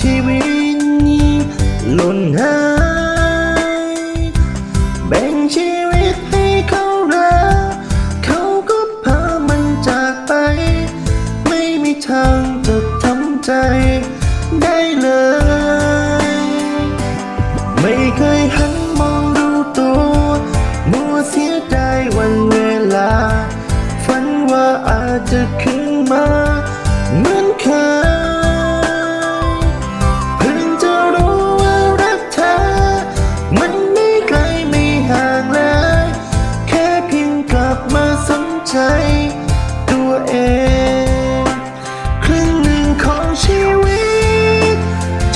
ชีวิตนี้หล่นหายแบ่งชีวิตให้เขารักเขาก็พามันจากไป ไม่มีทางจะทำใจได้เลย ไม่เคยหันมองดูตัวมัวเสียใจวันเวลา ฝันว่าอาจจะขึ้นมา บมาสนใจตัวเอง ครึ่งหนึ่งของชีวิต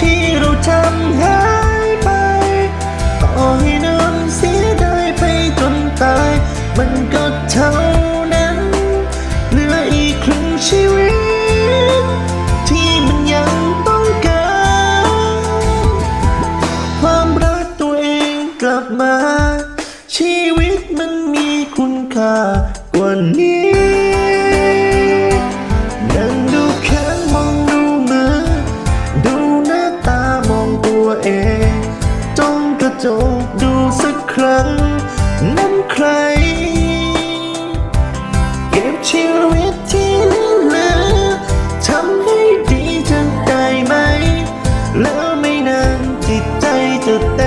ที่เราทำหายไป ต่อให้น้ำเสียได้ไปจนตาย มันก็เท่านั้น เหลืออีกครึ่งชีวิต ที่มันยังต้องการ ความรักตัวเองกลับมา ชีวิต ค่ากว่านี้นั่งดูแค่มองดูมือ ดูหน้าตามองตัวเองจ้องกระจกดูสักครั้ง นั่นใคร เก็บชีวิตที่เหลือทำให้ดีจนได้ไหม แล้วไม่นานจิตใจจะ